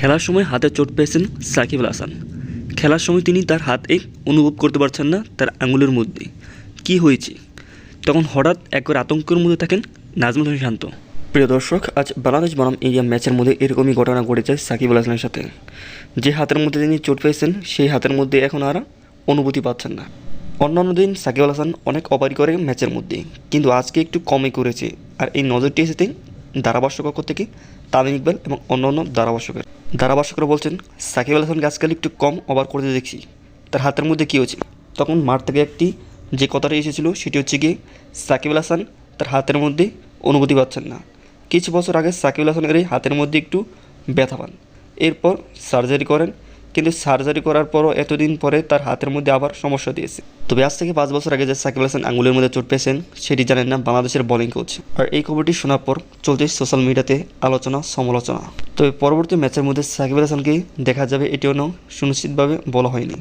খেলার সময় হাতে চোট পেয়েছেন সাকিব হাসান। খেলার সময় তিনি তার হাতে অনুভব করতে পারছেন না তার আঙুলের মধ্যে। কি হয়েছে? তখন হঠাৎ একবার আতঙ্কের মধ্যে থাকেন নাজমুল হোসেন শান্ত। প্রিয় দর্শক, আজ বাংলাদেশ বনাম ইন্ডিয়া ম্যাচের মধ্যে এরকমই ঘটনা ঘটেছে সাকিব হাসানের সাথে। যে হাতের মধ্যে তিনি চোট পেয়েছেন, সেই হাতের মধ্যে এখন আর অনুভূতি পাচ্ছেন না। অন্যান্য দিন সাকিব হাসান অনেক অবারি করে ম্যাচের মধ্যে, কিন্তু আজকে একটু কমই করেছে। আর এই নজরটি এসেছে ধারাভাষ্যক পক্ষ থেকে তামিম ইকবাল এবং অন্য অন্য ধারাভাষ্যকের। ধারাভাষ্যকরা বলছেন, সাকিব আল হাসানকে আজকাল একটু কম ওভার করতে দেখছি। তার হাতের মধ্যে কী হয়েছে? তখন মাঠ থেকে একটি যে কথাটা এসেছিল, সেটি হচ্ছে গিয়ে, সাকিব আল হাসান তার হাতের মধ্যে অনুভূতি পাচ্ছেন না। কিছু বছর আগে সাকিব আল হাসানের এই হাতের মধ্যে একটু ব্যথা পান। এরপর সার্জারি করেন কিন্তু সার্জারি করার পরও এতদিন পরে তার হাতের মধ্যে আবার সমস্যা দিয়েছে। তবে আজ থেকে পাঁচ বছর আগে যে সাকিব হাসান আঙুলের মধ্যে চোট পেয়েছেন, সেটি জানেন না বাংলাদেশের বোলিং কোচ আর এই খবরটি শোনার পর চলছে সোশ্যাল মিডিয়াতে আলোচনা, সমালোচনা। তবে পরবর্তী ম্যাচের মধ্যে সাকিব হাসানকেই হাসানকে দেখা যাবে এটিও সুনিশ্চিতভাবে বলা হয়নি।